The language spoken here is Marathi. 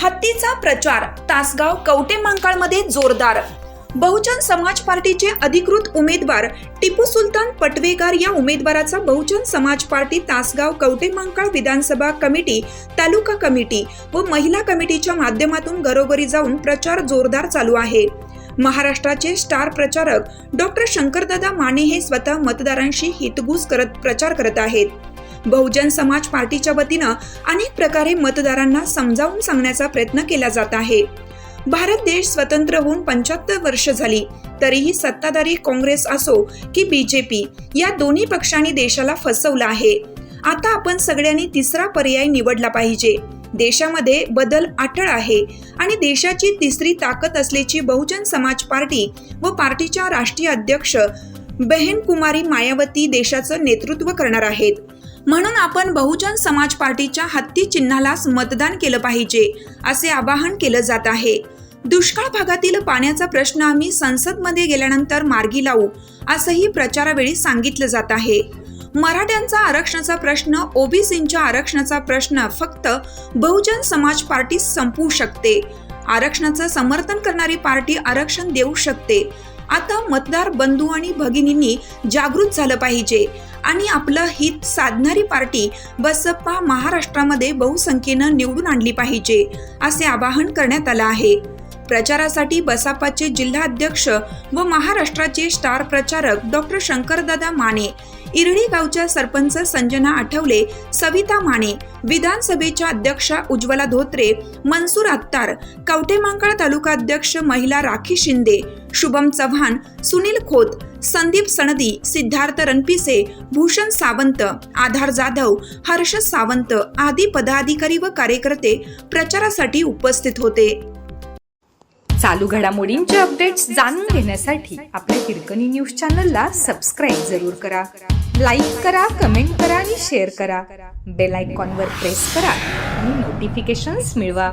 हत्तीचा प्रचार तासगाव कवटे मांकाळमध्ये जोरदार. बहुजन समाज पार्टीचे अधिकृत उमेदवार टिपू सुलतान पटवेगार या उमेदवाराचा बहुजन समाज पार्टी तासगाव कवटे विधानसभा कमिटी तालुका कमिटी व महिला कमिटीच्या माध्यमातून घरोघरी जाऊन प्रचार जोरदार चालू आहे. महाराष्ट्राचे स्टार प्रचारक डॉक्टर शंकरदादा माने हे स्वतः मतदारांशी हितगुज करत प्रचार करत आहेत. बहुजन समाज पार्टीच्या वतीनं अनेक प्रकारे मतदारांना समजावून सांगण्याचा प्रयत्न केला जात आहे. भारत देश स्वतंत्र होऊन पंच्याहत्तर वर्ष झाली. तरीही सत्ताधारी काँग्रेस असो की बीजेपी या दोन्ही पक्षांनी देशाला फसवलं आहे. आता आपण सगळ्यांनी तिसरा पर्याय निवडला पाहिजे. देशामध्ये बदल अटळ आहे आणि देशाची तिसरी ताकद असल्याची बहुजन समाज पार्टी व पार्टीच्या राष्ट्रीय अध्यक्ष बहन कुमारी मायावती देशाचं नेतृत्व करणार आहेत. म्हणून आपण बहुजन समाज पार्टीच्या हत्ती चिन्हालाच मतदान केलं पाहिजे असे आवाहन केलं जात आहे. दुष्काळ भागातील पाण्याचा प्रश्न आम्ही संसदमध्ये गेल्यानंतर मार्गी लावू असंही प्रचारावेळी सांगितलं जात आहे. मराठ्यांचा आरक्षणाचा प्रश्न ओबीसींच्या आरक्षणाचा प्रश्न फक्त बहुजन समाज पार्टी संपवू शकते. आरक्षणाचं समर्थन करणारी पार्टी आरक्षण देऊ शकते. आता मतदार बंधू आणि भगिनींनी जागृत झालं पाहिजे. आणि आपलं हित साधणारी पार्टी बसपा महाराष्ट्रामध्ये बहुसंख्येनं निवडून आणली पाहिजे असे आवाहन करण्यात आलं आहे. प्रचारासाठी बसपाचे जिल्हाध्यक्ष व महाराष्ट्राचे स्टार प्रचारक डॉक्टर शंकरदादा माने इरडी गावच्या सरपंच संजना आठवले सविता माने विधानसभेच्या अध्यक्षा उज्ज्वला धोत्रे मनसूर अत्तार कवटेमांकाळ तालुका अध्यक्ष महिला राखी शिंदे शुभम चव्हाण सुनील खोत संदीप सणदी सिद्धार्थ रणपिसे भूषण सावंत आधार जाधव हर्ष सावंत आदी पदाधिकारी व कार्यकर्ते प्रचारासाठी उपस्थित होते. चालू घडामोडींचे अपडेट्स जाणून घेण्यासाठी आपल्या हिरकणी न्यूज चॅनलला सबस्क्राईब जरूर करा. लाईक करा कमेंट करा आणि शेअर करा. बेल आयकॉनवर प्रेस करा आणि नोटिफिकेशन्स मिळवा.